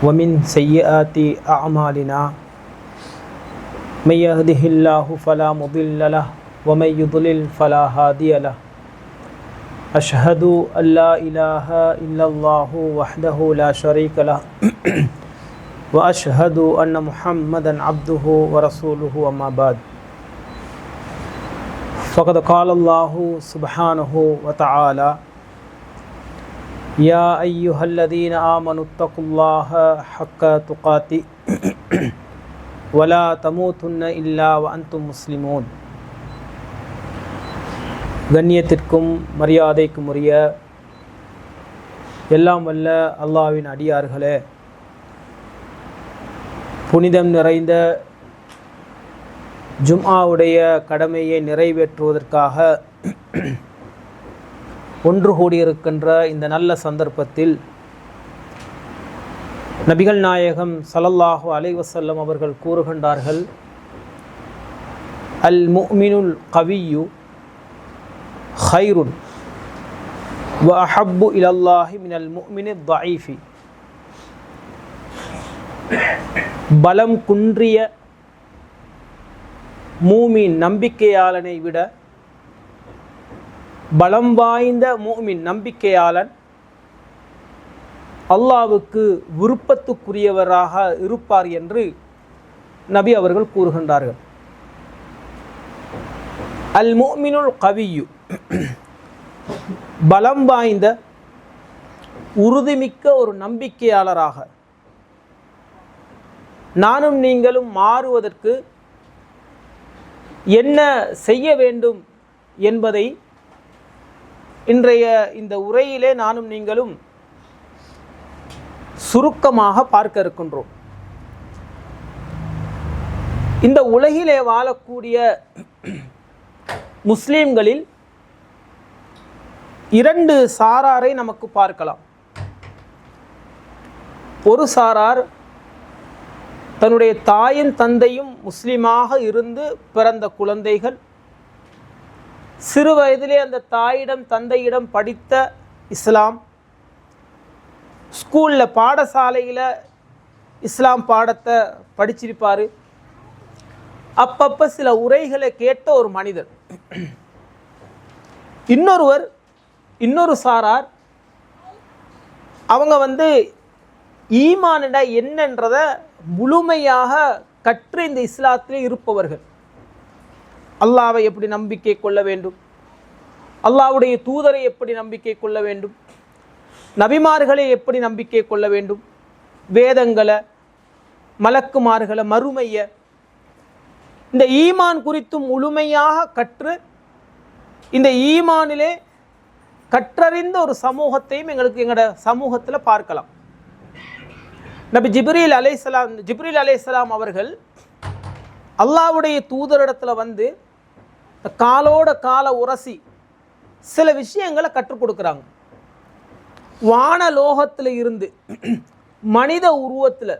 ومن سيئات أعمالنا من يهده الله فلا مضل له ومن يضلل فلا هادي له. أشهد أن لا إله إلا الله وحده لا شريك له وأشهد أن محمدا عبده ورسوله أما بعد، فقد قال الله سبحانه وتعالى يا أيها الذين آمنوا اتقوا الله حق تقاته ولا تموتن إلا وأنتم مسلمون கண்ணியத்திற்கும் மரியாதைக்கும் உரிய எல்லாம் வல்ல அல்லாவின் அடியார்களே புனிதம் நிறைந்த ஜும்ஆவுடைய கடமையை நிறைவேற்றுவதற்காக ஒன்று கூடியிருக்கின்ற இந்த நல்ல சந்தர்ப்பத்தில் நபிகள் நாயகம் சலல்லாஹு அலைவசல்லம் அவர்கள் கூறுகின்றார்கள் அல் முமினுல் கவியு ஹைருன் வ அஹப்பு இலல்லாஹி மினல் முமினு தயீஃபி. பலம் குன்றிய மூமின் நம்பிக்கையாளனை விட பலம் வாய்ந்த மூமின் நம்பிக்கையாளன் அல்லாவுக்கு விருப்பத்துக்குரியவராக இருப்பார் என்று நபி அவர்கள் கூறுகின்றார்கள். அல் மூமினுல் கவியு பலம் வாய்ந்த உறுதிமிக்க ஒரு நம்பிக்கையாளராக. நானும் நீங்களும் மாறுவதற்கு என்ன செய்ய வேண்டும் என்பதை இன்றைய இந்த உரையிலே நானும் நீங்களும் சுருக்கமாக பார்க்க இருக்கின்றோம். இந்த உலகிலே வாழக்கூடிய முஸ்லீம்களில் இரண்டு சாராரை நமக்கு பார்க்கலாம். ஒரு சாரார் தன்னுடைய தாயும் தந்தையும் முஸ்லீமாக இருந்து பிறந்த குழந்தைகள் சிறு வயதிலே அந்த தாயிடம் தந்தையிடம் படித்த இஸ்லாம். ஸ்கூலில் பாடசாலையில் இஸ்லாம் பாடத்தை படிச்சிருப்பார். அப்பப்போ சில உரைகளை கேட்ட ஒரு மனிதர் இன்னொருவர் இன்னொரு சாரார் அவங்க வந்து ஈமானிட என்னன்றதை முழுமையாக கற்று இந்த இஸ்லாத்திலே இருப்பவர்கள். அல்லாவை எப்படி நம்பிக்கை கொள்ள வேண்டும்? அல்லாவுடைய தூதரை எப்படி நம்பிக்கை கொள்ள வேண்டும்? நபிமார்களை எப்படி நம்பிக்கை கொள்ள வேண்டும்? வேதங்களை மலக்குமார்களை மறுமைய. இந்த ஈமான் குறித்தும் முழுமையாக கற்று இந்த ஈமானிலே கற்றறிந்த ஒரு சமூகத்தையும் எங்களுக்கு எங்களோட சமூகத்தில் பார்க்கலாம். நபி ஜிப்ரீல் அலைசலாம் ஜிப்ரீல் அலைசலாம் அவர்கள் அல்லாவுடைய தூதரிடத்தில் வந்து காலோட கால உரசி சில விஷயங்களை கற்றுக் கொடுக்குறாங்க. வானலோகத்தில் இருந்து மனித உருவத்தில்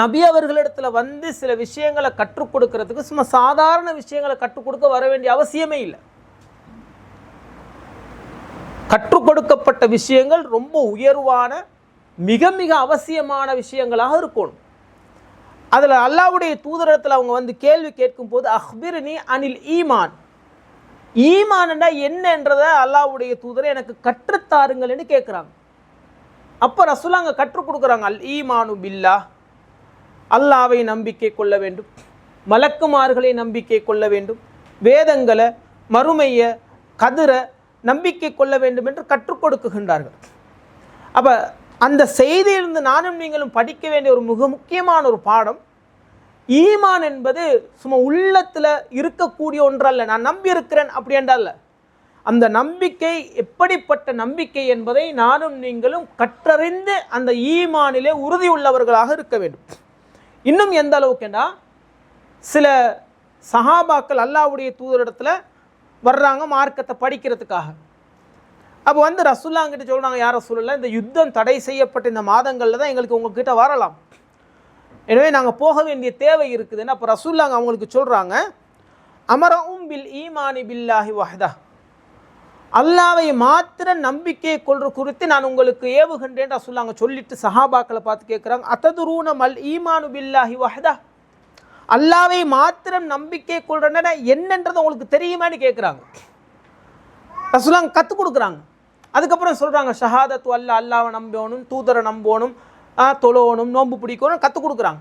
நபி அவர்களிடத்துல வந்து சில விஷயங்களை கற்றுக் கொடுக்கறதுக்கு சும்மா சாதாரண விஷயங்களை கற்றுக் கொடுக்க வர வேண்டிய அவசியமே இல்லை. கற்றுக் கொடுக்கப்பட்ட விஷயங்கள் ரொம்ப உயர்வான மிக மிக அவசியமான விஷயங்களாக இருக்கணும். அதில் அல்லாவுடைய தூதரத்தில் அவங்க வந்து கேள்வி கேட்கும் போது அஹ்பிர்னி அனில் ஈமான். ஈமான்டா என்னன்றதை அல்லாவுடைய தூதரை எனக்கு கற்றுத்தாருங்கள்னு கேட்குறாங்க. அப்போ ரசூலா அங்கே கற்றுக் கொடுக்குறாங்க அல் ஈமானு பில்லா. அல்லாவை நம்பிக்கை கொள்ள வேண்டும் மலக்குமார்களை நம்பிக்கை கொள்ள வேண்டும் வேதங்களை மறுமையை கதிரை நம்பிக்கை கொள்ள வேண்டும் என்று கற்றுக் கொடுக்குகின்றார்கள். அப்போ அந்த செய்தியிலிருந்து நானும் நீங்களும் படிக்க வேண்டிய ஒரு மிக முக்கியமான ஒரு பாடம். ஈமான் என்பது சும்மா உள்ளத்தில் இருக்கக்கூடிய ஒன்றல்ல. நான் நம்பி இருக்கிறேன் அப்படி என்றல்ல. அந்த நம்பிக்கை எப்படிப்பட்ட நம்பிக்கை என்பதை நானும் நீங்களும் கற்றறிந்து அந்த ஈமானிலே உறுதி உள்ளவர்களாக இருக்க வேண்டும். இன்னும் எந்த அளவுக்குன்னா சில சஹாபாக்கள் அல்லாஹ்வுடைய தூதரிடத்தில் வர்றாங்க மார்க்கத்தை படிக்கிறதுக்காக. அப்போ வந்து ரசுல்லாங்கிட்ட சொல்கிறாங்க யார் ரசூலுல்லாஹ் இந்த யுத்தம் தடை செய்யப்பட்ட இந்த மாதங்களில் தான் எங்களுக்கு உங்ககிட்ட வரலாம். எனவே நாங்கள் போக வேண்டிய தேவை இருக்குதுன்னு அப்போ ரசூல்லாங்க அவங்களுக்கு சொல்கிறாங்க அமரவும் பில் ஈமானி பில்லாஹி வஹதா. அல்லாவை மாத்திர நம்பிக்கை கொள்ற குறித்து நான் உங்களுக்கு ஏவுகின்றேன் ரசூல்லாங்க சொல்லிட்டு சஹாபாக்களை பார்த்து கேட்குறாங்க அத்ததுரூன மல் ஈமானு பில்லாஹி வஹதா. அல்லாவை மாத்திரம் நம்பிக்கை கொள்றேன்னா என்னன்றது உங்களுக்கு தெரியுமான்னு கேட்குறாங்க ரசூலாங்க கற்றுக் கொடுக்குறாங்க. அதுக்கப்புறம் சொல்கிறாங்க ஷஹாதத்து அல்லா அல்லாவை நம்பணும் தூதரை நம்பணும் ஆ, தொழணும் நோன்பு பிடிக்கணும் கற்றுக் கொடுக்குறாங்க.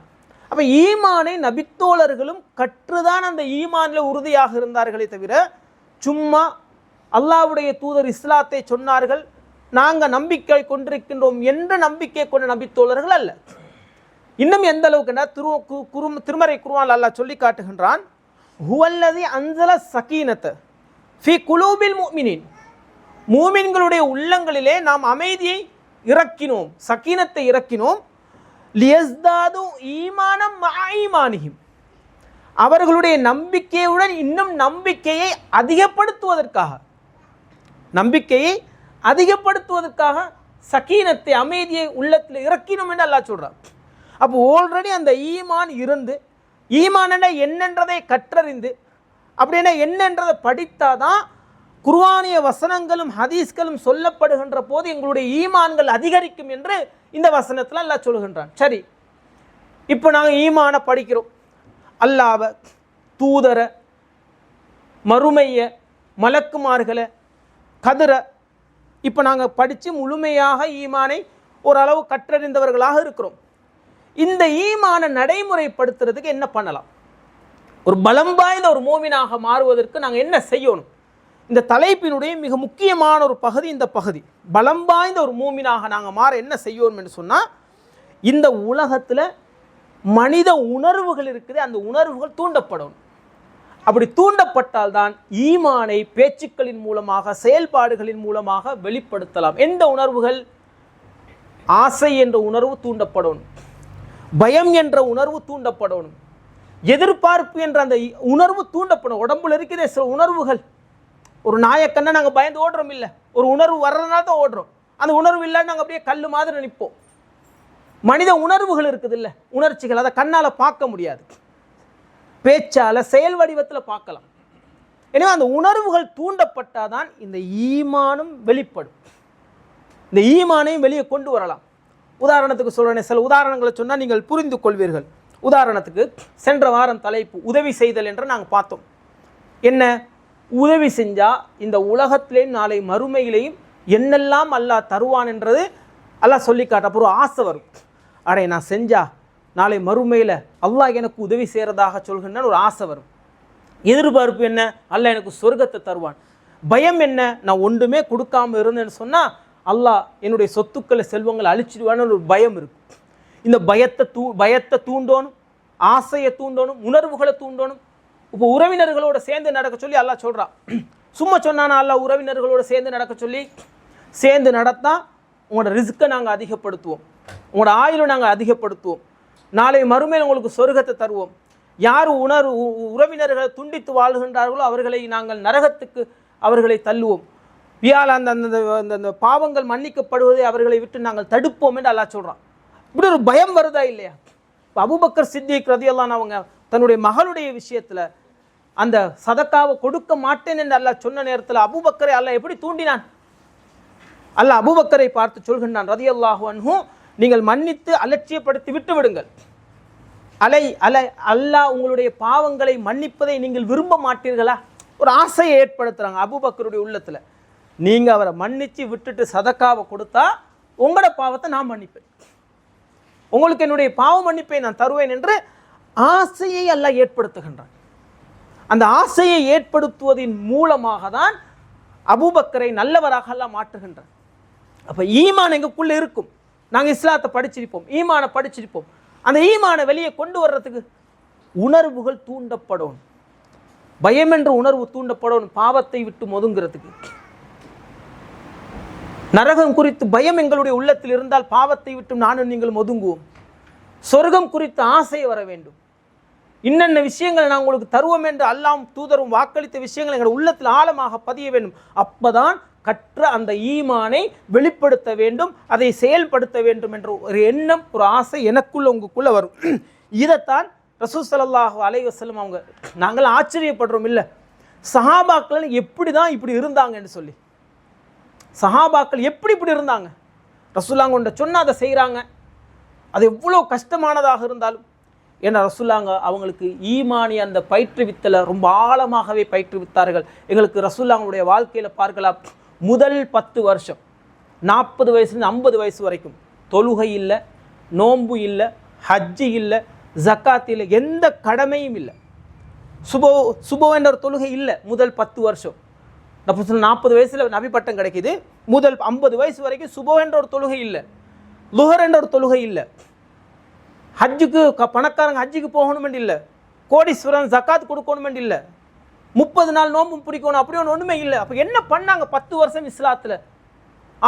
அப்போ ஈமானை நபித்தோழர்களும் கற்றுதான் அந்த ஈமானில் உறுதியாக இருந்தார்களே தவிர சும்மா அல்லாஹ்வுடைய தூதர் இஸ்லாத்தை சொன்னார்கள் நாங்கள் நம்பிக்கை கொண்டிருக்கின்றோம் என்ற நம்பிக்கை கொண்ட நபித்தோழர்கள் அல்ல. இன்னும் எந்த அளவுக்குன்னா திரு கு- குரும் திருமறை குருவான் அல்லாஹ் சொல்லி காட்டுகின்றான் ஹுவல்லதி அஞ்சல சகீனத்தை ஃபி குலூபில் மூமினின் மூமின்களுடைய உள்ளங்களிலே நாம் அமைதியை இறக்கினோம் சக்கீனத்தை இறக்கினோம். லியஸ்தாது ஈமானம் மாயிமானியும் அவர்களுடைய நம்பிக்கையுடன் இன்னும் நம்பிக்கையை அதிகப்படுத்துவதற்காக நம்பிக்கையை அதிகப்படுத்துவதற்காக சக்கீனத்தை அமைதியை உள்ளத்தில் இறக்கினோம் என்று அல்லா சொல்றார் அப்போ ஆல்ரெடி அந்த ஈமான் இருந்து ஈமான் என்னன்றதை கற்றறிந்து அப்படின்னா என்னன்றதை படித்தாதான் குர்ஆனிய வசனங்களும் ஹதீஸ்களும் சொல்லப்படுகின்ற போது எங்களுடைய ஈமான்கள் அதிகரிக்கும் என்று இந்த வசனத்தில் அல்லாஹ் சொல்கின்றான் சரி இப்போ நாங்கள் ஈமானை படிக்கிறோம். அல்லாவை தூதரை மறுமைய மலக்குமார்களை கதிரை இப்போ நாங்கள் படித்து முழுமையாக ஈமானை ஓரளவு கற்றறிந்தவர்களாக இருக்கிறோம். இந்த ஈமானை நடைமுறைப்படுத்துறதுக்கு என்ன பண்ணலாம்? ஒரு பலம் வாய்ந்த ஒரு மோமினாக மாறுவதற்கு நாங்கள் என்ன செய்யணும்? இந்த தலைப்பினுடைய மிக முக்கியமான ஒரு பகுதி இந்த பகுதி. பலம் வாய்ந்த ஒரு மூமினாக நாங்கள் மாற என்ன செய்யணும் என்று சொன்னால் இந்த உலகத்தில் மனித உணர்வுகள் இருக்குது அந்த உணர்வுகள் தூண்டப்படணும் அப்படி தூண்டப்பட்டால்தான் ஈமானை பேச்சுக்களின் மூலமாக செயல்பாடுகளின் மூலமாக வெளிப்படுத்தலாம். எந்த உணர்வுகள்? ஆசை என்ற உணர்வு தூண்டப்படணும் பயம் என்ற உணர்வு தூண்டப்படணும் எதிர்பார்ப்பு என்ற அந்த இ- உணர்வு தூண்டப்படும். உடம்புல இருக்கிற சில உணர்வுகள் ஒரு நாயக்கண்ணை நாங்கள் பயந்து ஓடுறோம் இல்லை. ஒரு உணர்வு வர்றதுனால தான் ஓடுறோம். அந்த உணர்வு இல்லைன்னு நாங்கள் அப்படியே கல் மாதிரி நிற்போம். மனித உணர்வுகள் இருக்குது இல்லை. உணர்ச்சிகள் அதை கண்ணால் பார்க்க முடியாது. பேச்சால் செயல் வடிவத்தில் பார்க்கலாம். எனவே அந்த உணர்வுகள் தூண்டப்பட்டால் தான் இந்த ஈமானும் வெளிப்படும். இந்த ஈமானையும் வெளியே கொண்டு வரலாம். உதாரணத்துக்கு சொல்கிறேன் சில உதாரணங்களை சொன்னால் நீங்கள் புரிந்து கொள்வீர்கள். உதாரணத்துக்கு சென்ற வாரம் தலைப்பு உதவி செய்தல் என்று நாங்கள் பார்த்தோம். என்ன? உதவி செஞ்சால் இந்த உலகத்திலேயும் நாளை மறுமையிலையும் என்னெல்லாம் அல்லாஹ் தருவான் என்றது அல்லாஹ் சொல்லி காட்ட அப்புறம் ஒரு ஆசை வரும். அடே நான் செஞ்சா நாளை மறுமையில் அல்லாஹ் எனக்கு உதவி செய்கிறதாக சொல்கின்ற ஒரு ஆசை வரும். எதிர்பார்ப்பு என்ன? அல்லாஹ் எனக்கு சொர்க்கத்தை தருவான். பயம் என்ன? நான் ஒன்றுமே கொடுக்காம இருந்தேன்னு சொன்னால் அல்லாஹ் என்னுடைய சொத்துக்களை செல்வங்களை அழிச்சிடுவான்னு ஒரு பயம் இருக்கும். இந்த பயத்தை தூ பயத்தை தூண்டணும் ஆசையை தூண்டணும் உணர்வுகளை தூண்டணும் இப்போ உறவினர்களோட சேர்ந்து நடக்க சொல்லி அல்லா சொல்கிறான் சும்மா சொன்னானா அல்லா உறவினர்களோட சேர்ந்து நடக்க சொல்லி சேர்ந்து நடத்தா உங்களோட ரிஸ்க்கை நாங்கள் அதிகப்படுத்துவோம். உங்களோட ஆயுளை நாங்கள் அதிகப்படுத்துவோம். நாளை மறுமையில் உங்களுக்கு சொர்க்கத்தை தருவோம். யார் உணர்வு உ- உறவினர்களை துண்டித்து வாழ்கின்றார்களோ அவர்களை நாங்கள் நரகத்துக்கு அவர்களை தள்ளுவோம். வியால் அந்த அந்த அந்த- அந்த பாவங்கள் மன்னிக்கப்படுவதை அவர்களை விட்டு நாங்கள் தடுப்போம் என்று அல்லா சொல்கிறான் இப்படி ஒரு பயம் வருதா இல்லையா? இப்போ அபூபக்கர் சித்திக் ரதியெல்லாம் அவங்க தன்னுடைய மகளுடைய விஷயத்தில் அந்த சதக்காவை கொடுக்க மாட்டேன் என்று அல்லாஹ் சொன்ன நேரத்தில் அபுபக்கரை அல்லாஹ் எப்படி தூண்டினான்? அல்லாஹ் அபுபக்கரை பார்த்து சொல்கின்றான் ரதியல்லாஹு அன்ஹு நீங்கள் மன்னித்து அலட்சியப்படுத்தி விட்டு விடுங்கள். அலை அலை அல்லாஹ் உங்களுடைய பாவங்களை மன்னிப்பதை நீங்கள் விரும்ப மாட்டீர்களா? ஒரு ஆசையை ஏற்படுத்துறாங்க அபுபக்கருடைய உள்ளத்துல. நீங்கள் அவரை மன்னிச்சு விட்டுட்டு சதக்காவை கொடுத்தா உங்களோட பாவத்தை நான் மன்னிப்பேன். உங்களுக்கு என்னுடைய பாவ மன்னிப்பை நான் தருவேன் என்று ஆசையை அல்லாஹ் ஏற்படுத்துகின்றான். அந்த ஆசையை ஏற்படுத்துவதின் மூலமாக தான் அபூபக்கரை நல்லவராக எல்லாம் மாற்றுகின்றார். அப்போ ஈமான் எங்களுக்குள்ளே இருக்கும். நாங்கள் இஸ்லாத்தை படிச்சிருப்போம் ஈமானை படிச்சிருப்போம். அந்த ஈமானை வெளியே கொண்டு வர்றதுக்கு உணர்வுகள் தூண்டப்படும். பயம் என்ற உணர்வு தூண்டப்படும் பாவத்தை விட்டு ஒதுங்கிறதுக்கு நரகம் குறித்து பயம் எங்களுடைய உள்ளத்தில் இருந்தால் பாவத்தை விட்டு நானும் நீங்கள் ஒதுங்குவோம் சொர்க்கம் குறித்து ஆசை வர வேண்டும். இன்னென்ன விஷயங்கள் நான் உங்களுக்கு தருவோம் என்று அல்லாம் தூதரும் வாக்களித்த விஷயங்கள் எங்கள் உள்ளத்தில் ஆழமாக பதிய வேண்டும். அப்பதான் கற்ற அந்த ஈமானை வெளிப்படுத்த வேண்டும் அதை செயல்படுத்த வேண்டும் என்ற ஒரு எண்ணம் ஒரு ஆசை எனக்குள்ள உங்களுக்குள்ள வரும். இதைத்தான் ரசூல் ஸல்லல்லாஹு அலைவசலம் அவங்க நாங்கள் ஆச்சரியப்படுறோம் இல்லை. சஹாபாக்கள் எப்படி தான் இப்படி இருந்தாங்கன்னு சொல்லி. சஹாபாக்கள் எப்படி இப்படி இருந்தாங்க? ரசூல்லாங்க கொண்ட சொன்னால் அதை செய்கிறாங்க அது எவ்வளோ கஷ்டமானதாக இருந்தாலும். ஏன்னா ரசூல்லாங்க அவங்களுக்கு ஈமானி அந்த பயிற்றுவித்தலை ரொம்ப ஆழமாகவே பயிற்றுவித்தார்கள். எங்களுக்கு ரசூல்லாங்களுடைய வாழ்க்கையில் பார்க்கலாம் முதல் பத்து வருஷம் நாற்பது வயசுலேருந்து ஐம்பது வயசு வரைக்கும் தொழுகை இல்லை நோன்பு இல்லை ஹஜ்ஜி இல்லை ஜக்காத் இல்லை எந்த கடமையும் இல்லை. சுபோ சுபோ என்ற ஒரு தொழுகை இல்லை முதல் பத்து வருஷம். நாற்பது வயசில் நபி பட்டம் கிடைக்குது முதல் ஐம்பது வயசு வரைக்கும் சுபோ என்ற ஒரு தொழுகை இல்லை லுஹர் என்ற ஒரு தொழுகை இல்லை. ஹஜ்ஜுக்கு க பணக்காரங்க ஹஜ்ஜுக்கு போகணுமென்று இல்லை. கோடீஸ்வரன் ஜக்காத் கொடுக்கணுமென்று இல்லை. முப்பது நாள் நோம்பு பிடிக்கணும் அப்படி ஒன்று ஒன்றுமே இல்லை. அப்போ என்ன பண்ணாங்க பத்து வருஷம் இஸ்லாத்தில்?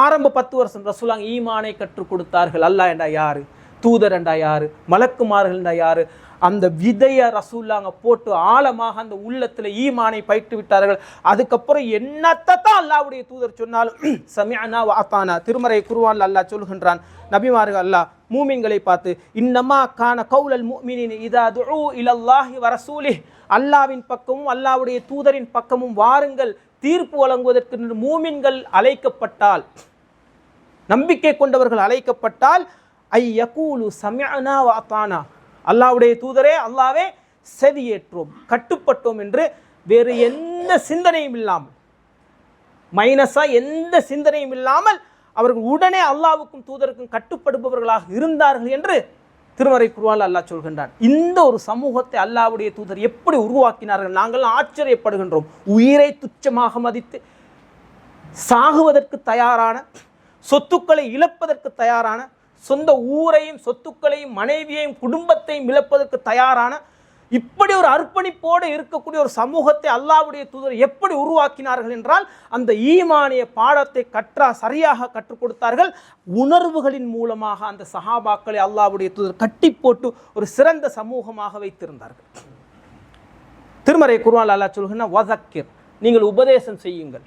ஆரம்ப பத்து வருஷம் ரசூலாங்க ஈமானை கற்றுக் கொடுத்தார்கள். அல்லா என்றா யாரு? தூதர் என்றா யாரு? மலக்குமார்கள் என்றா யாரு? அந்த விதைய ரசூல்லாங்க போட்டு ஆழமாக அந்த உள்ளத்தில் ஈமானை பயிட்டு விட்டார்கள். அதுக்கப்புறம் என்னத்தை தான் அல்லாவுடைய தூதர் சொன்னாலும் சமியானா வாத்தானா திருமறை குருவான் அல்லாஹ் சொல்கின்றான் நபிமார்கள் அல்லாஹ் மூமின்களை பார்த்து இன்னமா கான கௌலல் மூமினின் இதா துஉ இலல்லாஹி வரசூலி அல்லாவின் பக்கமும் அல்லாவுடைய தூதரின் பக்கமும் வாருங்கள். தீர்ப்பு வழங்குவதற்கு மூமின்கள் அழைக்கப்பட்டால் நம்பிக்கை கொண்டவர்கள் அழைக்கப்பட்டால் ஐ யகூலு சமியானா வாத்தானா அல்லாவுடைய தூதரே அல்லாவே செவியேற்றோம் கட்டுப்பட்டோம் என்று வேறு எந்த சிந்தனையும் இல்லாமல் மைனஸா எந்த சிந்தனையும் இல்லாமல் அவர்கள் உடனே அல்லாவுக்கும் தூதருக்கும் கட்டுப்படுபவர்களாக இருந்தார்கள் என்று திருமறை குருவால் அல்லாஹ் சொல்கின்றான். இந்த ஒரு சமூகத்தை அல்லாவுடைய தூதர் எப்படி உருவாக்கினார்கள்? நாங்கள் ஆச்சரியப்படுகின்றோம். உயிரை துச்சமாக மதித்து சாகுவதற்கு தயாரான சொத்துக்களை இழப்பதற்கு தயாரான சொந்த ஊரையும் சொத்துக்களையும் மனைவியையும் குடும்பத்தையும் இழப்பதற்கு தயாரான இப்படி ஒரு அர்ப்பணிப்போடு இருக்கக்கூடிய ஒரு சமூகத்தை அல்லாவுடைய தூதர் எப்படி உருவாக்கினார்கள் என்றால் அந்த ஈமானிய பாடத்தை கற்றா சரியாக கற்றுக் கொடுத்தார்கள். உணர்வுகளின் மூலமாக அந்த சஹாபாக்களை அல்லாவுடைய தூதர் கட்டி போட்டு ஒரு சிறந்த சமூகமாக வைத்திருந்தார்கள். திருமறை குருவால் அல்லா சொல்லுங்கன்னா வதக்கிர் நீங்கள் உபதேசம் செய்யுங்கள்.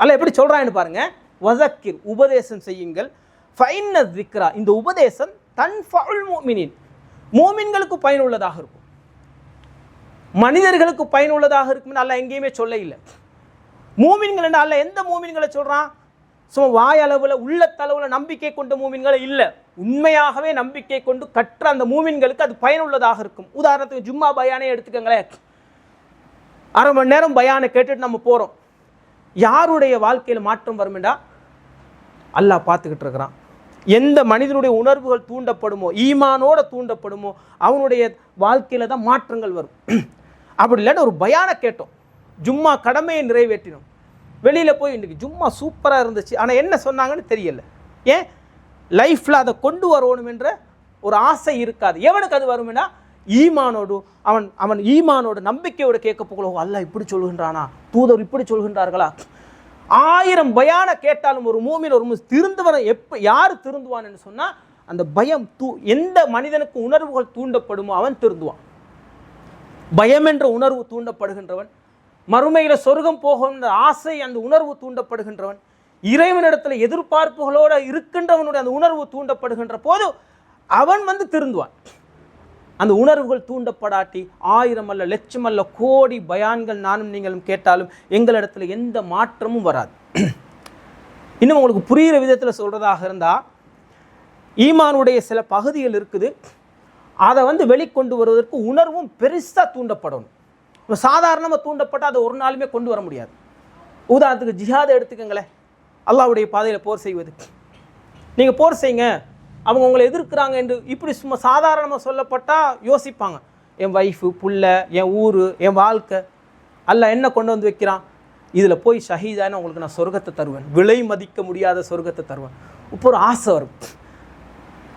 அல்ல எப்படி சொல்றான்னு பாருங்கள் வதக்கிர் உபதேசம் செய்யுங்கள். ஃபைன்ன திக்ரா இந்த உபதேசம் தன் ஃபவுல் மூமினின் மூமின்களுக்கு பயனுள்ளதாக இருக்கும். மனிதர்களுக்கு பயனுள்ளதாக இருக்கும்னு அல்ல எங்கேயுமே சொல்ல இல்லை மூமின்கள் என்ன அல்ல எந்த மூமின்களை சொல்கிறான் சும்மா வாயளவில் உள்ளத்தளவில் நம்பிக்கை கொண்ட மூமின்களை இல்லை. உண்மையாகவே நம்பிக்கை கொண்டு கற்ற அந்த மூமின்களுக்கு அது பயனுள்ளதாக இருக்கும். உதாரணத்துக்கு ஜும்மா பயானே எடுத்துக்கோங்களேன். அரை மணி நேரம் பயானை கேட்டுட்டு நம்ம போகிறோம் யாருடைய வாழ்க்கையில் மாற்றம் வருமெண்டா அல்லாஹ் பார்த்துக்கிட்டு இருக்கிறான். எந்த மனிதனுடைய உணர்வுகள் தூண்டப்படுமோ ஈமானோட தூண்டப்படுமோ அவனுடைய வாழ்க்கையில் தான் மாற்றங்கள் வரும். அப்படி இல்லைன்னு ஒரு பயானை கேட்டோம். ஜும்மா கடமையை நிறைவேற்றினோம். வெளியில் போய் இன்றைக்கி ஜும்மா சூப்பராக இருந்துச்சு. ஆனால் என்ன சொன்னாங்கன்னு தெரியல. ஏன்? லைஃப்பில் அதை கொண்டு வரணும் என்ற ஒரு ஆசை இருக்காது. எவனுக்கு அது வருமென்னா ஈமானோடு அவன் அவன் ஈமானோட நம்பிக்கையோடு கேட்க போகலோ. அல்ல இப்படி சொல்கின்றானா தூதர் இப்படி சொல்கின்றார்களா? ஆயிரம் பயான கேட்டாலும் ஒரு மூமின் ஒரு முஸ் எப்போ யார் திருந்துவான்னு சொன்னால் அந்த பயம் தூ எந்த மனிதனுக்கு உணர்வுகள் தூண்டப்படுமோ அவன் திருந்துவான். பயம் என்ற உணர்வு தூண்டப்படுகின்றவன் மறுமையில் சொர்க்கம் போகின்ற ஆசை அந்த உணர்வு தூண்டப்படுகின்றவன் இறைவனிடத்தில் எதிர்பார்ப்புகளோடு இருக்கின்றவனுடைய அந்த உணர்வு தூண்டப்படுகின்ற போது அவன் வந்து திருந்துவான். அந்த உணர்வுகள் தூண்டப்படாட்டி ஆயிரம் அல்ல லட்சம் அல்ல கோடி பயான்கள் நானும் நீங்களும் கேட்டாலும் எங்களிடத்தில் எந்த மாற்றமும் வராது. இன்னும் உங்களுக்கு புரிகிற விதத்தில் சொல்கிறதாக இருந்தால் ஈமானுடைய சில பகுதிகள் இருக்குது. அதை வந்து வெளிக்கொண்டு வருவதற்கு உணர்வும் பெருசாக தூண்டப்படணும். இப்போ சாதாரணமாக தூண்டப்பட்டால் அதை ஒரு நாளுமே கொண்டு வர முடியாது. உதாரணத்துக்கு ஜிஹாதை எடுத்துக்கங்களேன். அல்லாவுடைய பாதையில் போர் செய்வது. நீங்கள் போர் செய்யுங்க. அவங்க உங்களை எதிர்க்கிறாங்க என்று இப்படி சும்மா சாதாரணமாக சொல்லப்பட்டால் யோசிப்பாங்க. என் ஒய்ஃபு புள்ள என் ஊர் என் வாழ்க்கை. அல்ல என்ன கொண்டு வந்து வைக்கிறான்? இதில் போய் ஷஹீதான உங்களுக்கு நான் சொர்க்கத்தை தருவேன். விலை மதிக்க முடியாத சொர்க்கத்தை தருவேன். இப்போ ஒரு ஆசை வரும்.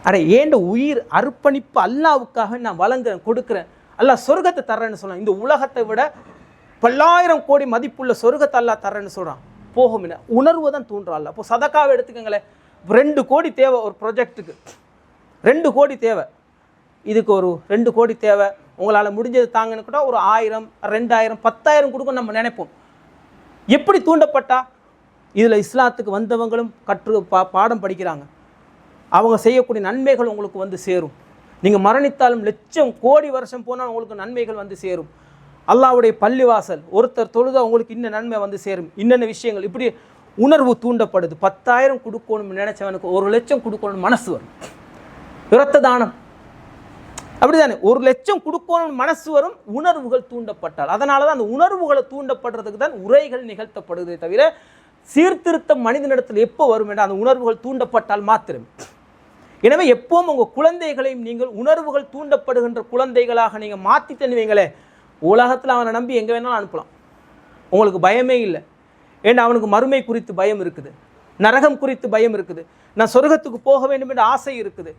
அட ஏண்ட உயிர் அர்ப்பணிப்பு அல்லாவுக்காக நான் வழங்குறேன் கொடுக்குறேன். அல்ல சொர்க்கத்தை தர்றேன்னு சொன்னான் இந்த உலகத்தை விட பல்லாயிரம் கோடி மதிப்புள்ள சொர்க்கத்தை அல்லா தர்றேன்னு சொல்கிறான் போகும் என்ன? உணர்வு தான் தூண்டுறான் அப்போ சதக்காவை எடுத்துக்கங்களேன். ரெண்டு கோடி தேவை ஒரு ப்ரொஜெக்ட்டுக்கு ரெண்டு கோடி தேவை. இதுக்கு ஒரு ரெண்டு கோடி தேவை. உங்களால் முடிஞ்சது தாங்கன்னு கூட ஒரு ஆயிரம் ரெண்டாயிரம் பத்தாயிரம் கொடுக்க நம்ம நினைப்போம். எப்படி தூண்டப்பட்டா? இதில் இஸ்லாத்துக்கு வந்தவங்களும் கற்று பா பாடம் படிக்கிறாங்க. அவங்க செய்யக்கூடிய நன்மைகள் உங்களுக்கு வந்து சேரும். நீங்கள் மரணித்தாலும் லட்சம் கோடி வருஷம் போனால் உங்களுக்கு நன்மைகள் வந்து சேரும். அல்லாவுடைய பள்ளிவாசல் ஒருத்தர் தொழுதா உங்களுக்கு இன்ன நன்மை வந்து சேரும். இன்னென்ன விஷயங்கள்? இப்படி உணர்வு தூண்டப்படுது. பத்தாயிரம் கொடுக்கணும்னு நினைச்சவனுக்கு ஒரு லட்சம் கொடுக்கணும்னு மனசு வரும். இரத்த தானம். அப்படிதானே? ஒரு லட்சம் கொடுக்கணும்னு மனசு வரும் உணர்வுகள் தூண்டப்பட்டால். அதனால தான் அந்த உணர்வுகளை தூண்டப்படுறதுக்கு தான் உரைகள் நிகழ்த்தப்படுதே தவிர சீர்திருத்தம் மனிதனிடத்தில் எப்போ வரும் என்ற அந்த உணர்வுகள் தூண்டப்பட்டால் மாத்திரம். எனவே எப்பவும் உங்கள் குழந்தைகளையும் நீங்கள் உணர்வுகள் தூண்டப்படுகின்ற குழந்தைகளாக நீங்கள் மாற்றி தண்ணுவீங்களே உலகத்தில் அவனை நம்பி எங்கே வேணாலும் அனுப்பலாம். உங்களுக்கு பயமே இல்லை. ஏன்னா அவனுக்கு மறுமை குறித்து பயம் இருக்குது? நரகம் குறித்து பயம் இருக்குது. நான் சொர்க்கத்துக்கு போக வேண்டும் என்ற ஆசை இருக்குது.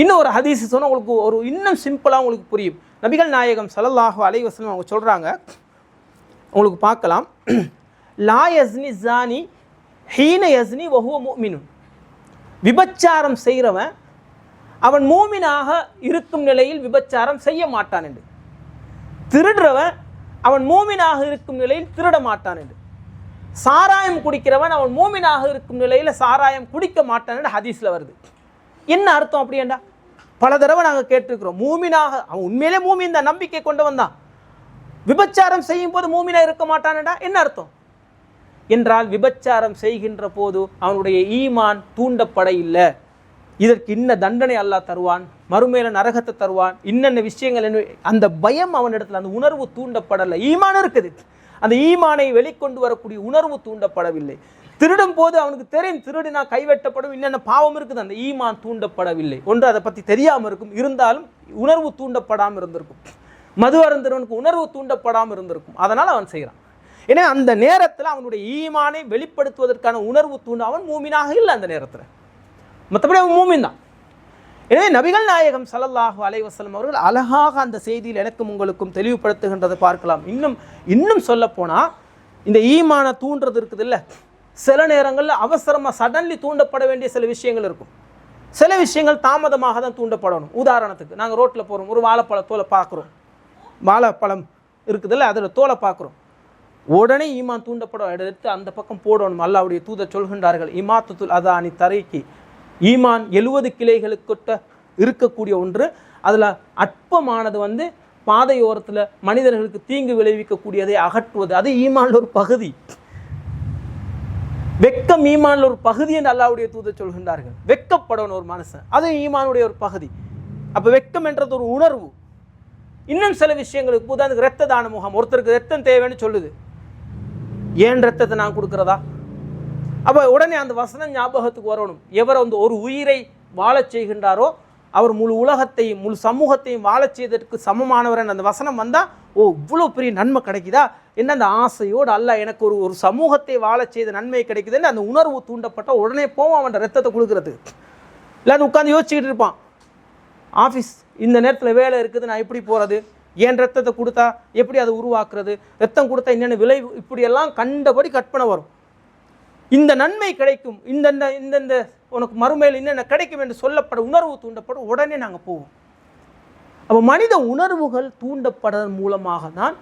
இன்னும் ஒரு ஹதீஸ் சொன்னால் உங்களுக்கு ஒரு இன்னும் சிம்பிளாக உங்களுக்கு புரியும். நபிகள் நாயகம் ஸல்லல்லாஹு அலைவசனம் அவங்க சொல்கிறாங்க உங்களுக்கு பார்க்கலாம். லா யஸ்னி ஜானி ஹீன யஸ்னி வஹுவ முஃமினுன். விபச்சாரம் செய்கிறவன் அவன் மூமினாக இருக்கும் நிலையில் விபச்சாரம் செய்ய மாட்டான் என்று. திருடுறவன் அவன் மூமினாக இருக்கும் நிலையில் திருட மாட்டான் என்று. சாராயம் குடிக்கிறவன் அவன் மூமினாக இருக்கும் நிலையில் சாராயம் குடிக்க மாட்டான் என்று ஹதீஸில் வருது. என்ன அர்த்தம் அப்படியேண்டா பல தடவை நாங்கள் கேட்டிருக்கிறோம் மூமினாக அவன் உண்மையிலே மூமின் தான் நம்பிக்கை கொண்டு வந்தான் விபச்சாரம் செய்யும் போது மூமினா இருக்க மாட்டானடா என்ன அர்த்தம்? என்றால் விபச்சாரம் செய்கின்ற போது அவனுடைய ஈமான் தூண்டப்பட இல்லை. இதற்கு இன்ன தண்டனை அல்லாஹ் தருவான். மறுமையில நரகத்தை தருவான். இன்னென்ன விஷயங்கள் என்ன அந்த பயம் அவனிடத்தில் அந்த உணர்வு தூண்டப்படலை. ஈமான் இருக்குது. அந்த ஈமானை வெளிக்கொண்டு வரக்கூடிய உணர்வு தூண்டப்படவில்லை. திருடும் போது அவனுக்கு தெரியும் திருடினா கைவெட்டப்படும் என்னென்ன பாவம் இருக்குது அந்த ஈமான் தூண்டப்படவில்லை. ஒன்று அதை பற்றி தெரியாமல் இருக்கும். இருந்தாலும் உணர்வு தூண்டப்படாமல் இருந்திருக்கும். மது அருந்தவனுக்கு உணர்வு தூண்டப்படாமல் இருந்திருக்கும். அதனால் அவன் செய்கிறான் ஏன்னா அந்த நேரத்தில் அவனுடைய ஈமானை வெளிப்படுத்துவதற்கான உணர்வு தூண்டு அவன் மூமினாக இல்லை அந்த நேரத்தில். மற்றபடி அவன் மூமின் தான். எனவே நபிகள் நாயகம் சல்லல்லாஹு அலைவசலம் அவர்கள் அழகாக அந்த செய்தியில் எனக்கும் உங்களுக்கும் தெளிவுபடுத்துகின்றதை பார்க்கலாம். இன்னும் இன்னும் சொல்ல இந்த ஈமானை தூண்டுறது இருக்குது இல்லை சில நேரங்களில் அவசரமாக சடன்லி தூண்டப்பட வேண்டிய சில விஷயங்கள் இருக்கும். சில விஷயங்கள் தாமதமாக தான் தூண்டப்படணும். உதாரணத்துக்கு நாங்கள் ரோட்டில் போகிறோம் ஒரு வாழைப்பழ தோலை பார்க்குறோம். வாழைப்பழம் இருக்குதுல்ல அதில் தோலை பார்க்குறோம். உடனே ஈமான் தூண்டப்படும். எடுத்து அந்த பக்கம் போடணும். அல்லாவுடைய தூதர் சொல்கின்றார்கள் இமாத்துல் அதானி தரைக்கு ஈமான் எழுவது கிளைகளுக்கிட்ட இருக்கக்கூடிய ஒன்று. அதில் அற்பமானது வந்து பாதையோரத்தில் மனிதர்களுக்கு தீங்கு விளைவிக்கக்கூடியதை அகற்றுவது. அது ஈமான்ல ஒரு பகுதி. வெக்கம் ஈமான்ல ஒரு பகுதி என்று அல்லாவுடைய தூதர் சொல்கின்றார்கள். வெக்கப்படணும் ஒரு மனுஷன். அது ஈமானுடைய ஒரு பகுதி. அப்போ வெக்கம் என்றது ஒரு உணர்வு. இன்னும் சில விஷயங்களுக்கு உதாரணத்துக்கு ரத்த தான முகாம். ஒருத்தருக்கு ரத்தம் தேவைன்னு சொல்லுது. ஏன் ரத்தத்தை நான் கொடுக்குறதா? அப்போ உடனே அந்த வசனம் ஞாபகத்துக்கு வரணும். எவர் வந்து ஒரு உயிரை வாழச் செய்கின்றாரோ அவர் முழு உலகத்தையும் முழு சமூகத்தையும் வாழச் செய்ததற்கு சமமானவர் அந்த வசனம் வந்தால் ஓ இவ்வளோ பெரிய நன்மை கிடைக்குதா? என்ன அந்த ஆசையோடு அல்ல எனக்கு ஒரு ஒரு சமூகத்தை வாழச் செய்த நன்மை கிடைக்குதுன்னு அந்த உணர்வு தூண்டப்பட்ட உடனே போவோம் அவன் ரத்தத்தை கொடுக்கறது இல்லாத உட்காந்து யோசிச்சுக்கிட்டு இருப்பான். ஆஃபீஸ் இந்த நேரத்தில் வேலை இருக்குது நான் எப்படி போகிறது ஏன் ரத்தத்தை கொடுத்தா? எப்படி அதை உருவாக்குறது? ரத்தம் கொடுத்தா என்னென்ன விளைவு? இப்படியெல்லாம் கண்டபடி கற்பனை வரும். இந்த நன்மை கிடைக்கும். இந்தந்த இந்தந்த உனக்கு மறுமையில் என்னென்ன கிடைக்கும் என்று சொல்லப்பட உணர்வு தூண்டப்படும். உடனே நாங்கள் போவோம். அப்போ மனித உணர்வுகள் தூண்டப்படுவதன் மூலமாக தான்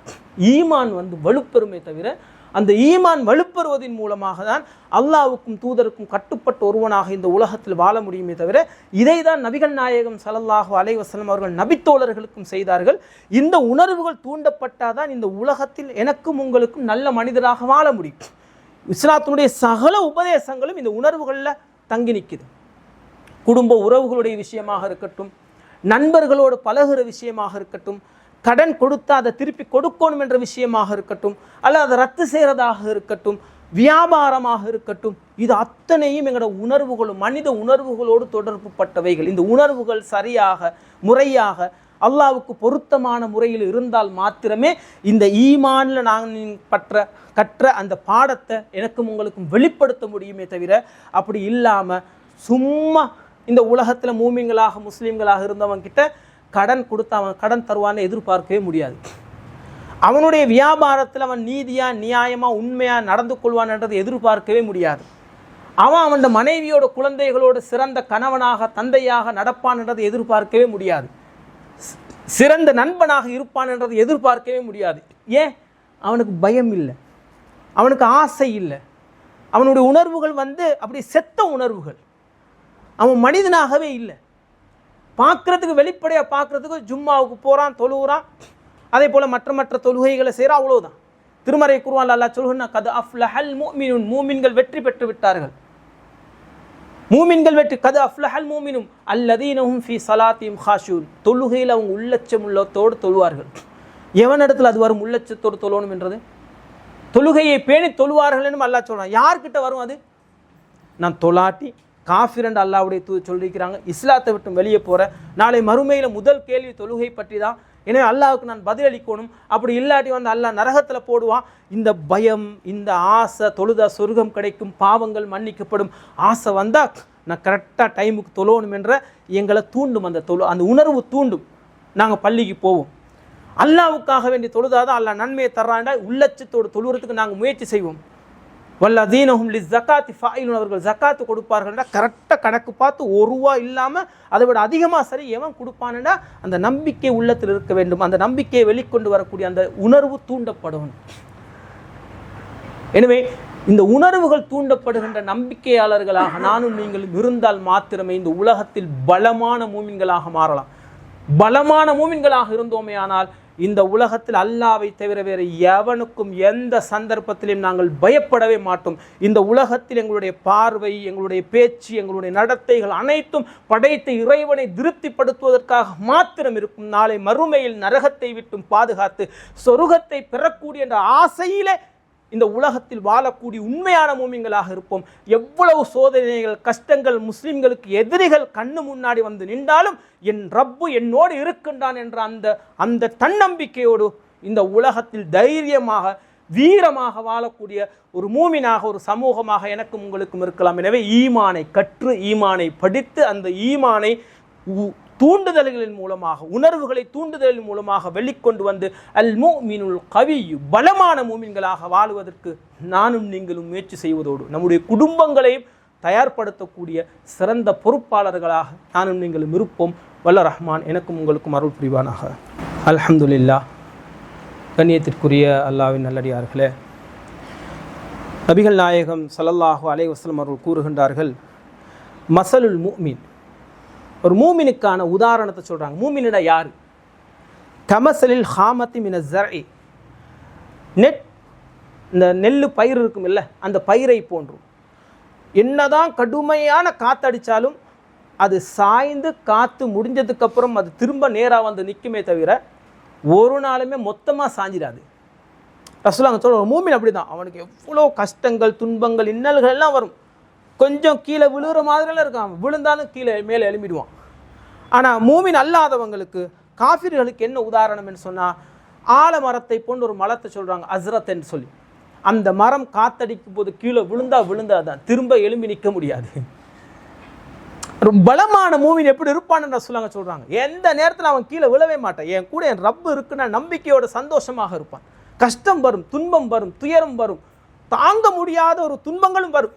ஈமான் வந்து வலுப்பெறுமே தவிர அந்த ஈமான் வலுப்பெறுவதன் மூலமாக தான் அல்லாவுக்கும் தூதருக்கும் கட்டுப்பட்ட ஒருவனாக இந்த உலகத்தில் வாழ முடியுமே தவிர இதை தான் நபிகள் நாயகம் சலல்லாஹு அலைவசலம் அவர்கள் நபித்தோழர்களுக்கும் செய்தார்கள். இந்த உணர்வுகள் தூண்டப்பட்டாதான் இந்த உலகத்தில் எனக்கும் உங்களுக்கும் நல்ல மனிதராக வாழ முடியும். இஸ்லாத்தினுடைய சகல உபதேசங்களும் இந்த உணர்வுகளில் தங்கி நிற்குது குடும்ப உறவுகளுடைய விஷயமாக இருக்கட்டும் நண்பர்களோடு பழகுற விஷயமாக இருக்கட்டும் கடன் கொடுத்து அதை திருப்பி கொடுக்கணும் என்ற விஷயமாக இருக்கட்டும் அல்ல அதை ரத்து செய்கிறதாக இருக்கட்டும் வியாபாரமாக இருக்கட்டும் இது அத்தனையும் எங்களோட உணர்வுகளும் மனித உணர்வுகளோடு தொடர்பு பட்டவைகள் இந்த உணர்வுகள் சரியாக முறையாக அல்லாவுக்கு பொருத்தமான முறையில் இருந்தால் மாத்திரமே இந்த ஈமான்ல நான் பற்ற கற்ற அந்த பாடத்தை எனக்கும் உங்களுக்கும் வெளிப்படுத்த முடியுமே தவிர அப்படி இல்லாமல் சும்மா இந்த உலகத்தில் மூமிங்களாக முஸ்லீம்களாக இருந்தவங்க கிட்ட கடன் கொடுத்து அவன் கடன் தருவான்னு எதிர்பார்க்கவே முடியாது. அவனுடைய வியாபாரத்தில் அவன் நீதியாக நியாயமாக உண்மையாக நடந்து கொள்வான்ன்றது எதிர்பார்க்கவே முடியாது. அவன் அவன் மனைவியோட குழந்தைகளோட சிறந்த கணவனாக தந்தையாக நடப்பான்ன்றதை எதிர்பார்க்கவே முடியாது. சிறந்த நண்பனாக இருப்பான் என்றதை எதிர்பார்க்கவே முடியாது. ஏன்? அவனுக்கு பயம் இல்லை. அவனுக்கு ஆசை இல்லை. அவனுடைய உணர்வுகள் வந்து அப்படி செத்த உணர்வுகள். அவன் மனிதனாகவே இல்லை. பார்க்குறதுக்கு வெளிப்படையாக பார்க்குறதுக்கு ஜும்மாவுக்கு போகிறான் தொழுகிறான் அதே போல் மற்ற மற்ற தொழுகைகளை செய்கிறான் அவ்வளோதான் திருமறை குருவான் அல்லா சொல்லுன்னா கது அஃப்லஹல் மூமினுன் மூமின்கள் வெற்றி பெற்று விட்டார்கள். மூமின்கள் வெற்றி கது அஃப்லஹல் மூமினும் அல்லதீனஹும் ஃபி சலாத்தியும் ஹாஷூன் தொழுகையில் அவங்க உள்ளச்சம் உள்ளத்தோடு தொழுவார்கள் எவனிடத்தில் அது வரும் உள்ளச்சத்தோடு தொழணும் என்றது? தொழுகையை பேணி தொழுவார்கள் என்று அல்லாஹ் சொல்கிறான் யார்கிட்ட வரும் அது? நான் தொலாட்டி காஃபிரண்ட் அல்லாவுடைய தூ சொல்லியிருக்கிறாங்க. இஸ்லாத்தை விட்டு வெளியே போற நாளை மறுமையில் முதல் கேள்வி தொழுகை பற்றி தான் எனவே அல்லாவுக்கு நான் பதிலளிக்கணும். அப்படி இல்லாட்டி வந்து அல்லாஹ் நரகத்தில் போடுவான். இந்த பயம் இந்த ஆசை தொழுதா சொர்க்கம் கிடைக்கும் பாவங்கள் மன்னிக்கப்படும். ஆசை வந்தால் நான் கரெக்டாக டைமுக்கு தொழணும் என்ற எங்களை தூண்டும். அந்த தொழு அந்த உணர்வு தூண்டும். நாங்கள் பள்ளிக்கு போவோம். அல்லாவுக்காக வேண்டி தொழுதாதான் அல்லாஹ் நன்மையை தர்றாண்டா உள்ளச்சத்தோடு தொழுகிறதுக்கு நாங்கள் முயற்சி செய்வோம். வல்லதீனஹும் லி ஜக்காத்தி ஃபாயிலுன் அவர்கள் ஜக்காத்து கொடுப்பார்கள்னா கரெக்டாக கணக்கு பார்த்து ஒரு ரூபா இல்லாமல் அதை விட அதிகமாக சரி எவன் கொடுப்பானுன்னா அந்த நம்பிக்கை உள்ளத்தில் இருக்க வேண்டும். அந்த நம்பிக்கையை வெளிக்கொண்டு வரக்கூடிய அந்த உணர்வு தூண்டப்படும். எனவே இந்த உணர்வுகள் தூண்டப்படுகின்ற நம்பிக்கையாளர்களாக நானும் நீங்களும் இருந்தால் மாத்திரமே இந்த உலகத்தில் பலமான மூமின்களாக மாறலாம். பலமான மூமின்களாக இருந்தோமே ஆனால் இந்த உலகத்தில் அல்லாவை தவிர வேறு எவனுக்கும் எந்த சந்தர்ப்பத்திலும் நாங்கள் பயப்படவே மாட்டோம். இந்த உலகத்தில் எங்களுடைய பார்வை எங்களுடைய பேச்சு எங்களுடைய நடத்தைகள் அனைத்தும் படைத்த இறைவனை திருப்திப்படுத்துவதற்காக மாத்திரம் இருக்கும். நாளை மறுமையில் நரகத்தை விட்டும் பாதுகாத்து சொருகத்தை பெறக்கூடிய என்ற ஆசையிலே இந்த உலகத்தில் வாழக்கூடிய உண்மையான மூமிங்களாக இருப்போம். எவ்வளவு சோதனைகள் கஷ்டங்கள் முஸ்லிம்களுக்கு எதிரிகள் கண்ணு முன்னாடி வந்து நின்றாலும் என் ரப்பு என்னோடு இருக்கின்றான் என்ற அந்த அந்த தன்னம்பிக்கையோடு இந்த உலகத்தில் தைரியமாக வீரமாக வாழக்கூடிய ஒரு மூமினாக ஒரு சமூகமாக எனக்கும் உங்களுக்கும் இருக்கலாம். எனவே ஈமானை கற்று ஈமானை படித்து அந்த ஈமானை உ- தூண்டுதல்களின் மூலமாக உணர்வுகளை தூண்டுதலின் மூலமாக வெளிக்கொண்டு வந்து அல் மூமினுல் கவியு பலமான மூமின்களாக வாழுவதற்கு நானும் நீங்களும் முயற்சி செய்வதோடு நம்முடைய குடும்பங்களையும் தயார்படுத்தக்கூடிய சிறந்த பொறுப்பாளர்களாக நானும் நீங்களும் இருப்போம். வல்ல ரஹ்மான் எனக்கும் உங்களுக்கும் அருள் புரிவானாக. அல்ஹம்துல்லா கண்ணியத்திற்குரிய அல்லாவின் நல்லடியார்களே நபிகள் நாயகம் சல்லல்லாஹு அலைஹி அவர்கள் கூறுகின்றார்கள் மசலுல் முஃமின் ஒரு மூமினுக்கான உதாரணத்தை சொல்கிறாங்க மூமினிட யார்? கமசலில் ஹாமத்தி மின ஜரை நெட் இந்த நெல் பயிர் இருக்கும் இல்லை அந்த பயிரை போன்றும். என்னதான் கடுமையான காத்தடித்தாலும் அது சாய்ந்து காற்று முடிஞ்சதுக்கப்புறம் அது திரும்ப நேராக வந்து நிற்குமே தவிர ஒரு நாளுமே மொத்தமாக சாஞ்சிடாது ரசூலாங்க சொல்ற மூமின் அப்படி தான் அவனுக்கு எவ்வளோ கஷ்டங்கள் துன்பங்கள் இன்னல்கள் எல்லாம் வரும். கொஞ்சம் கீழே விழுகிற மாதிரிலாம் இருக்கான் விழுந்தாலும் கீழே மேலே எழும்பிடுவான். ஆனால் மூமின் அல்லாதவங்களுக்கு காஃபிர்களுக்கு என்ன உதாரணம்னு சொன்னால் ஆலமரத்தை போன்ற ஒரு மரத்தை சொல்கிறாங்க அஸ்ரத்ன்னு சொல்லி. அந்த மரம் காத்தடிக்கும் போது கீழே விழுந்தா விழுந்தா தான் திரும்ப எழும்பி நிற்க முடியாது. ரொம்ப பலமான மூவின் எப்படி இருப்பான்னு சொல்லுவாங்க சொல்கிறாங்க எந்த நேரத்தில் அவன் கீழே விழவே மாட்டான். என் கூட என் ரப்பு இருக்குன்னா நம்பிக்கையோட சந்தோஷமாக இருப்பான். கஷ்டம் வரும் துன்பம் வரும் துயரம் வரும். தாங்க முடியாத ஒரு துன்பங்களும் வரும்.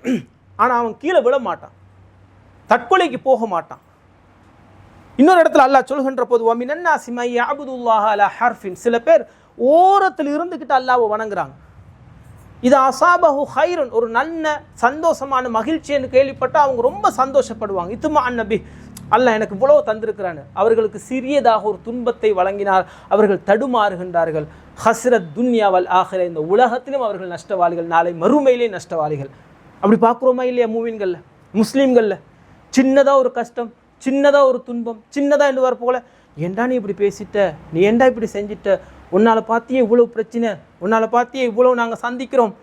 ஆனால் அவன் கீழே விழ மாட்டான். தற்கொலைக்கு போக மாட்டான். இன்னொரு இடத்துல அல்லாஹ் சொல்கின்ற போது வமினன்னா சிமை அபுதுல்லாஹ் அலா ஹர்ஃபின். சில பேர் ஓரத்தில் இருந்துக்கிட்டு அல்லாவை வணங்குறாங்க. இது அசாபஹு ஹைரன். ஒரு நல்ல சந்தோஷமான மகிழ்ச்சின்னு கேள்விப்பட்டு அவங்க ரொம்ப சந்தோஷப்படுவாங்க. இத்துமா அன்னபி அல்லாஹ் எனக்கு இவ்வளவு தந்திருக்கிறான்னு அவர்களுக்கு சிறியதாக ஒரு துன்பத்தை வழங்கினால் அவர்கள் தடுமாறுகின்றார்கள். ஹஸ்ரத் துன்யாவல் ஆகிற இந்த உலகத்திலும் அவர்கள் நஷ்டவாளிகள் நாளை மறுமையிலே நஷ்டவாளிகள். அப்படி பார்க்குறோமா இல்லையா மூவின்களில்? முஸ்லீம்களில். சின்னதாக ஒரு கஷ்டம் சின்னதாக ஒரு துன்பம் சின்னதாக என்று வர ஏண்டா ஏன்டா நீ இப்படி பேசிட்ட? நீ ஏன்டா இப்படி செஞ்சிட்ட? உன்னால் பார்த்தியே இவ்வளோ பிரச்சனை உன்னால் பார்த்தியே இவ்வளோ நாங்கள் சந்திக்கிறோம்.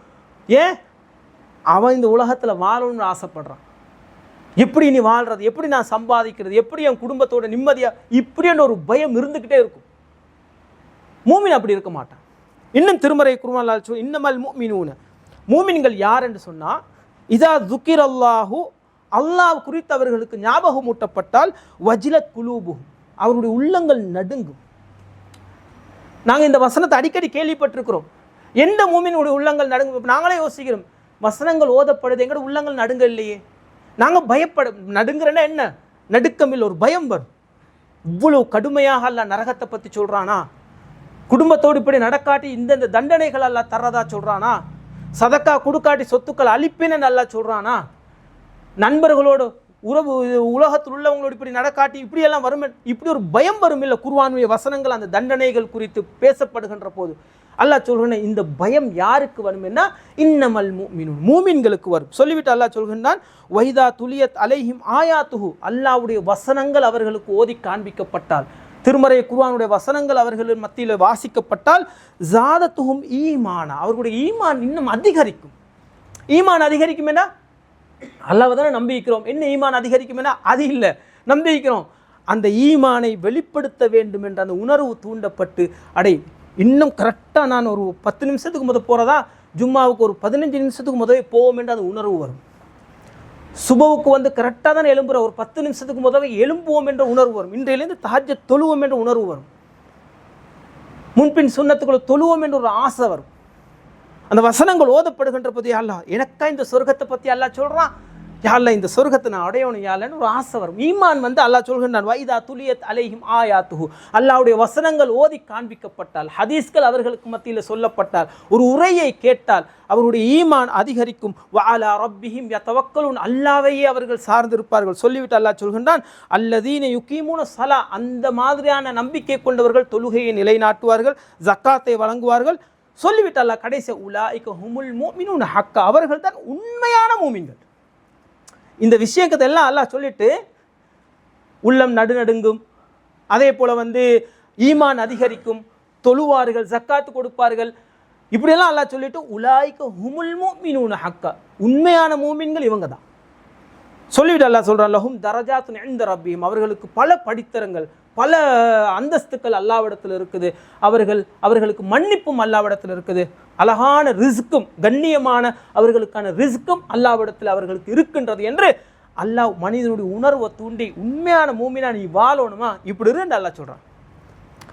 ஏன்? அவன் இந்த உலகத்தில் வாழணும்னு ஆசைப்படுறான். எப்படி நீ வாழ்றது? எப்படி நான் சம்பாதிக்கிறது? எப்படி என் குடும்பத்தோட நிம்மதியாக இப்படியான ஒரு பயம் இருந்துக்கிட்டே இருக்கும். மூமின் அப்படி இருக்க மாட்டான். இன்னும் திருமறை குருமல்லால் சொல் இன்னமல் மூமினூன மூமின்கள் யார் என்று சொன்னால் இதா துக்கிர் அல்லாஹு அல்லாஹ் குறித்து அவர்களுக்கு ஞாபகம் ஊட்டப்பட்டால் வஜிலத் குலூபுகும் அவருடைய உள்ளங்கள் நடுங்கும். நாங்கள் இந்த வசனத்தை அடிக்கடி கேள்விப்பட்டிருக்கிறோம். எந்த மூமினுடைய உள்ளங்கள் நடுங்கும்? நாங்களே யோசிக்கிறோம் வசனங்கள் ஓதப்படுது எங்கட உள்ளங்கள் நடுங்க இல்லையே. நாங்கள் பயப்பட நடுங்கிறன்னா என்ன? நடுக்கமில் ஒரு பயம் வரும். இவ்வளவு கடுமையாக அல்ல நரகத்தை பற்றி சொல்கிறானா குடும்பத்தோடு இப்படி நடக்காட்டி இந்தந்த தண்டனைகள் அல்ல தர்றதா சொல்கிறானா சதக்கா கொடுக்காட்டி சொத்துக்கள் அழிப்பேன்னு நல்லா சொல்கிறானா நண்பர்களோடு உறவு உலகத்தில் உள்ளவங்களோடு இப்படி நடக்காட்டி இப்படியெல்லாம் வரும் இப்படி ஒரு பயம் வரும் இல்லை? குர்வானுடைய வசனங்கள் அந்த தண்டனைகள் குறித்து பேசப்படுகின்ற போது. அல்லாஹ் சொல்கிறேன் இந்த பயம் யாருக்கு வரும்னா இன்னமல் மூமினுன் மூமின்களுக்கு வரும். சொல்லிவிட்டு அல்லாஹ் சொல்கின்றான் வைதா துலியத் அலைஹிம் ஆயாத்துஹு. அல்லாஹ்வுடைய வசனங்கள் அவர்களுக்கு ஓதி காண்பிக்கப்பட்டால். திருமறை குருவானுடைய வசனங்கள் அவர்களின் மத்தியில் வாசிக்கப்பட்டால் ஜாதத்துகும் ஈமானா. அவர்களுடைய ஈமான் இன்னும் அதிகரிக்கும். ஈமான் அதிகரிக்கும் என்ன? அல்லாவை தானே நம்பிக்கிறோம் என்ன ஈமான் அதிகரிக்கும் என்ன? அது இல்லை. நம்பிக்கிறோம் அந்த ஈமானை வெளிப்படுத்த வேண்டும் என்ற அந்த உணர்வு தூண்டப்பட்டு அடை இன்னும் கரெக்டாக நான் ஒரு பத்து நிமிஷத்துக்கு முத போகிறதா ஜும்மாவுக்கு ஒரு பதினஞ்சு நிமிஷத்துக்கு முதவே போவோம் என்ற அந்த உணர்வு வரும். சுபவுக்கு வந்து கரெக்டாக தான் எழும்புற ஒரு பத்து நிமிஷத்துக்கு முதவே எழும்புவோம் என்ற உணர்வு வரும். இன்றையிலேருந்து தாஜ தொழுவோம் என்ற உணர்வு வரும். முன்பின் சுண்ணத்துக்குள்ள தொழுவோம் என்ற ஒரு ஆசை வரும். அந்த வசனங்கள் ஓதப்படுகின்ற போது அல்லா எனக்கா இந்த சொர்க்கத்தை பற்றி அல்லா சொல்கிறான் யாழ்ல இந்த சொர்க்கத்தை நான் அடையணும் யாழ்லன்னு ஒரு ஆசை வரும். ஈமான் வந்து அல்லாஹ் சொல்கின்றான் வைதா துலியத் அலைஹிம் ஆயாத்துஹு. அல்லாவுடைய வசனங்கள் ஓதி காண்பிக்கப்பட்டால் ஹதீஸ்கள் அவர்களுக்கு மத்தியில் சொல்லப்பட்டால் ஒரு உரையை கேட்டால் அவருடைய ஈமான் அதிகரிக்கும். வாலா ரப்பிஹிம் யதவக்கலுன். அல்லாவையே அவர்கள் சார்ந்திருப்பார்கள். சொல்லிவிட்டு அல்லாஹ் சொல்கின்றான் அல்லதீன யுக்கீமுன சலா அந்த மாதிரியான நம்பிக்கை கொண்டவர்கள் தொழுகையை நிலைநாட்டுவார்கள் ஜக்காத்தை வழங்குவார்கள். சொல்லிவிட்டு அல்லாஹ் கடைசி உலாய்க்க ஹுமுல் மூமினு ஹக்கா. அவர்கள் தான் உண்மையான மூமின்கள். இந்த விஷயத்தை எல்லாம் அல்லாஹ் சொல்லிட்டு உள்ளம் நடுநடுங்கும் அதே போல் வந்து ஈமான் அதிகரிக்கும். தொழுவார்கள் ஜக்காத்து கொடுப்பார்கள். இப்படியெல்லாம் அல்லாஹ் சொல்லிட்டு உலாய்க்க ஹுமுல் மூமினூன ஹக்கா. உண்மையான மூமின்கள் இவங்க தான் சொல்லிவிட்டு அல்லா சொல்கிறான் லஹும் தரஜாத்து இந்த ரப்பியும் அவர்களுக்கு பல படித்தரங்கள் பல அந்தஸ்துக்கள் அல்லாவிடத்தில் இருக்குது. அவர்கள் அவர்களுக்கு மன்னிப்பும் அல்லாவிடத்தில் இருக்குது. அழகான ரிஸ்க்கும் கண்ணியமான அவர்களுக்கான ரிஸ்க்கும் அல்லாவிடத்தில் அவர்களுக்கு இருக்கின்றது என்று அல்லாஹ் மனிதனுடைய உணர்வை தூண்டி உண்மையான மூமினா நீ வாழணுமா? இப்படி இருந்து அல்லா சொல்கிறான்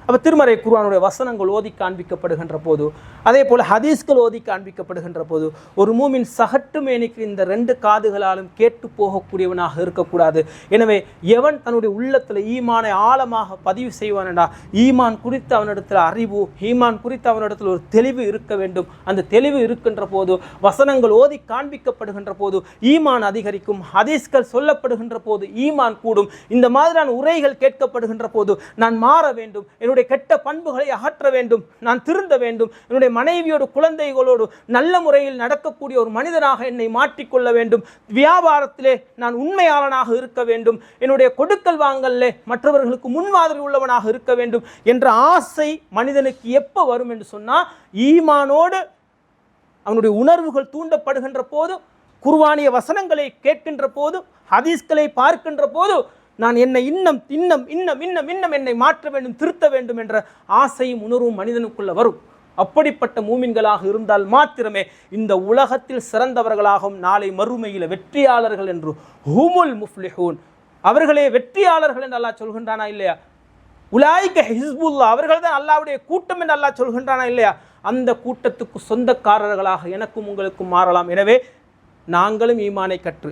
அப்போ திருமறை குர்ஆனுடைய வசனங்கள் ஓதி காண்பிக்கப்படுகின்ற போது அதே போல் ஹதீஸ்கள் ஓதி காண்பிக்கப்படுகின்ற போது ஒரு மூமின் சகட்டு மேனிக்கு இந்த ரெண்டு காதுகளாலும் கேட்டு போகக்கூடியவனாக இருக்கக்கூடாது. எனவே எவன் தன்னுடைய உள்ளத்தில் ஈமானை ஆழமாக பதிவு செய்வானடா ஈமான் குறித்து அவனிடத்தில் அறிவு ஈமான் குறித்து அவனிடத்தில் ஒரு தெளிவு இருக்க வேண்டும். அந்த தெளிவு இருக்கின்ற போது வசனங்கள் ஓதி காண்பிக்கப்படுகின்ற போது ஈமான் அதிகரிக்கும். ஹதீஸ்கள் சொல்லப்படுகின்ற போது ஈமான் கூடும். இந்த மாதிரியான உரைகள் கேட்கப்படுகின்ற போது நான் மாற வேண்டும். என்னுடைய என்னுடைய கெட்ட பண்புகளை அகற்ற வேண்டும். நான் திருந்த வேண்டும். என்னுடைய மனைவியோடு குழந்தைகளோடு நல்ல முறையில் நடக்கக்கூடிய ஒரு மனிதனாக என்னை மாற்றிக்கொள்ள வேண்டும். வியாபாரத்திலே நான் உண்மையாளனாக இருக்க வேண்டும். என்னுடைய கொடுக்கல் வாங்கல்லே மற்றவர்களுக்கு முன்மாதிரி உள்ளவனாக இருக்க வேண்டும் என்ற ஆசை மனிதனுக்கு எப்போ வரும் என்று சொன்னால் ஈமானோடு அவனுடைய உணர்வுகள் தூண்டப்படுகின்ற போது குர்வானிய வசனங்களை கேட்கின்ற போது ஹதீஸ்களை பார்க்கின்ற போது நான் என்னை இன்னும் இன்னும் இன்னும் இன்னும் இன்னும் என்னை மாற்ற வேண்டும் திருத்த வேண்டும் என்ற ஆசையும் உணர்வும் மனிதனுக்குள்ள வரும். அப்படிப்பட்ட மூமின்களாக இருந்தால் மாத்திரமே இந்த உலகத்தில் சிறந்தவர்களாகவும் நாளை மறுமையில் வெற்றியாளர்கள் என்று ஹுமுல் முஃப்லிஹூன். அவர்களே வெற்றியாளர்கள் என்று அல்லாஹ் சொல்கின்றானா இல்லையா? உலாய்க்க ஹிஸ்புல்லா அவர்கள் தான் அல்லாவுடைய கூட்டம் என்று அல்லாஹ் சொல்கின்றானா இல்லையா? அந்த கூட்டத்துக்கு சொந்தக்காரர்களாக எனக்கும் உங்களுக்கும் மாறலாம். எனவே நாங்களும் ஈமானை கற்று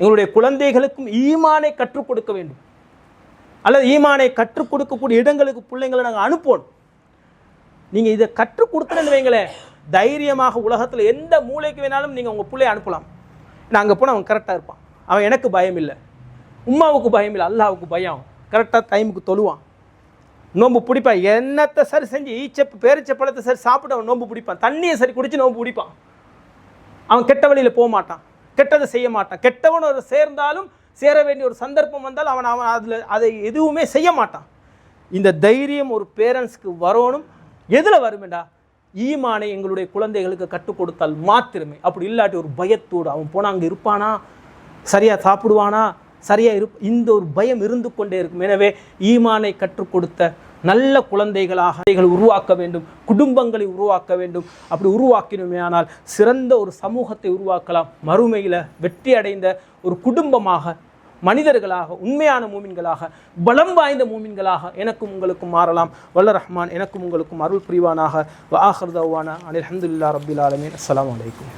எங்களுடைய குழந்தைகளுக்கும் ஈமானை கற்றுக் கொடுக்க வேண்டும். அல்லது ஈமானை கற்றுக் கொடுக்கக்கூடிய இடங்களுக்கு பிள்ளைங்களை நாங்கள் அனுப்பணும். நீங்கள் இதை கற்றுக் கொடுத்துன்னு வைங்களேன் தைரியமாக உலகத்தில் எந்த மூலைக்கு வேணாலும் நீங்கள் உங்கள் பிள்ளைய அனுப்பலாம். நான் அங்கே போனால் அவன் கரெக்டாக இருப்பான். அவன் எனக்கு பயம் இல்லை. உம்மாவுக்கு பயம் இல்லை அல்லாவுக்கு பயம். கரெக்டாக டைமுக்கு தொழுவான். நோம்பு பிடிப்பான். என்னத்தை சரி செஞ்சு ஈச்சப்பு பேரிச்ச பழத்தை சரி சாப்பிட்டு அவன் நோம்பு பிடிப்பான். தண்ணியை சரி குடித்து நோம்பு பிடிப்பான். அவன் கெட்ட வழியில் போக மாட்டான். கெட்டதை செய்ய மாட்டான். கெட்டவன் ஒரு சேர்ந்தாலும் சேர வேண்டிய ஒரு சந்தர்ப்பம் வந்தால் அவன் அவன் அதில் அதை எதுவுமே செய்ய மாட்டான். இந்த தைரியம் ஒரு பேரண்ட்ஸ்க்கு வரணும். எதில் வருமேடா ஈமானை எங்களுடைய குழந்தைகளுக்கு கற்றுக் கொடுத்தால் மாத்திரமே. அப்படி இல்லாட்டி ஒரு பயத்தோடு அவன் போனால் அங்கே இருப்பானா? சரியாக சாப்பிடுவானா? சரியாக இருப் இந்த ஒரு பயம் இருந்து கொண்டே இருக்கும். எனவே ஈமானை கற்றுக் கொடுத்த நல்ல குழந்தைகளாக உருவாக்க வேண்டும் குடும்பங்களை உருவாக்க வேண்டும். அப்படி உருவாக்கினோமே ஆனால் சிறந்த ஒரு சமூகத்தை உருவாக்கலாம். மறுமையில் வெற்றி அடைந்த ஒரு குடும்பமாக மனிதர்களாக உண்மையான மூமின்களாக பலம் வாய்ந்த மூமின்களாக எனக்கும் உங்களுக்கும் மாறலாம். வல்ல ரஹ்மான் எனக்கும் உங்களுக்கும் அருள் புரிவானாக. வாஹர்தவானா அனில் அஹமதுல்லா ரபில் ஆலமின். அஸ்லாம் அலைக்கும்.